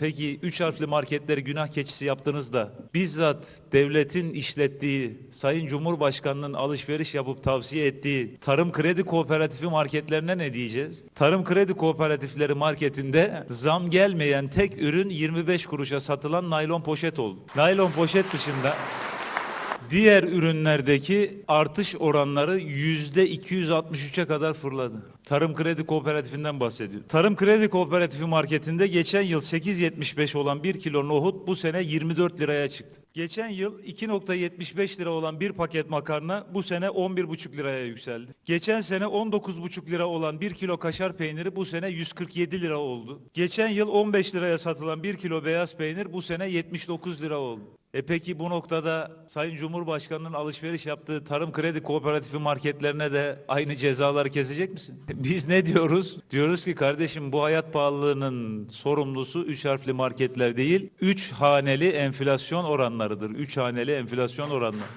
Peki üç harfli marketleri günah keçisi yaptınız da bizzat devletin işlettiği Sayın Cumhurbaşkanı'nın alışveriş yapıp tavsiye ettiği tarım kredi kooperatifi marketlerine ne diyeceğiz? Tarım kredi kooperatifleri marketinde zam gelmeyen tek ürün 25 kuruşa satılan naylon poşet oldu. Naylon poşet dışında Diğer ürünlerdeki artış oranları yüzde 263'e kadar fırladı. Tarım Kredi Kooperatifinden bahsediyor. Tarım Kredi Kooperatifi marketinde geçen yıl 8.75 olan 1 kilo nohut bu sene 24 liraya çıktı. Geçen yıl 2.75 lira olan bir paket makarna bu sene 11,5 liraya yükseldi. Geçen sene 19,5 lira olan 1 kilo kaşar peyniri bu sene 147 lira oldu. Geçen yıl 15 liraya satılan 1 kilo beyaz peynir bu sene 79 lira oldu. E peki bu noktada Sayın Cumhurbaşkanı'nın alışveriş yaptığı tarım kredi kooperatifi marketlerine de aynı cezaları kesecek misin? Biz ne diyoruz? Diyoruz ki kardeşim bu hayat pahalılığının sorumlusu üç harfli marketler değil, üç haneli enflasyon oranlarıdır. Üç haneli enflasyon oranları.